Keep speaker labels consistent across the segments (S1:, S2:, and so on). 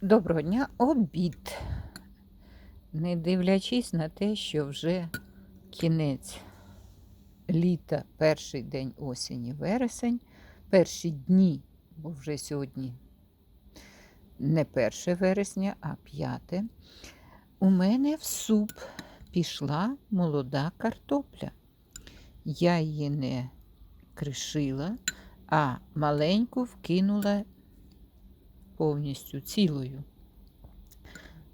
S1: Доброго дня, обід. Не дивлячись на те, що вже кінець літа, перший день осені, вересень, перші дні, бо вже сьогодні не 1 вересня, а 5. У мене в суп пішла молода картопля. Я її не кришила, а маленьку вкинула повністю цілою.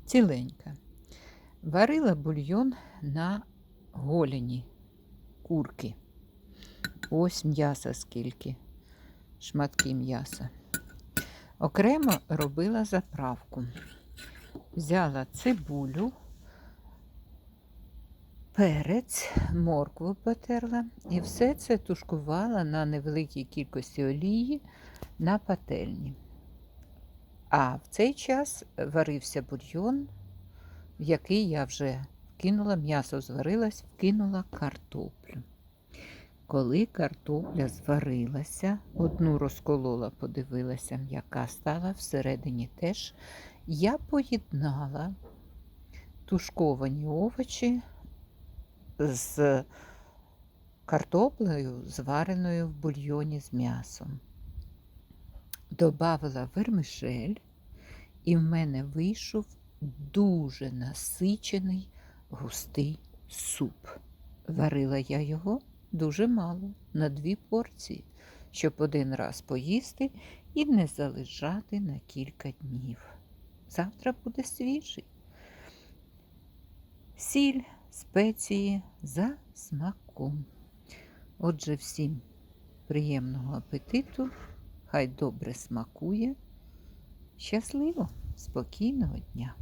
S1: Ціленька. Варила бульйон на голені курки. Ось м'яса скільки, шматки м'яса. Окремо робила заправку. Взяла цибулю, перець, моркву потерла і все це тушкувала на невеликій кількості олії на пательні. А в цей час варився бульйон, в який я вже вкинула, м'ясо зварилось, вкинула картоплю. Коли картопля зварилася, одну розколола, подивилася, м'яка стала всередині теж, я поєднала тушковані овочі з картоплею, звареною в бульйоні з м'ясом добавила вермишель, і в мене вийшов дуже насичений густий суп. Варила я його дуже мало, на дві порції, щоб один раз поїсти і не залежати на кілька днів. Завтра буде свіжий. Сіль, спеції за смаком. Отже, всім приємного апетиту. Хай добре смакує. Щасливо, спокійного дня!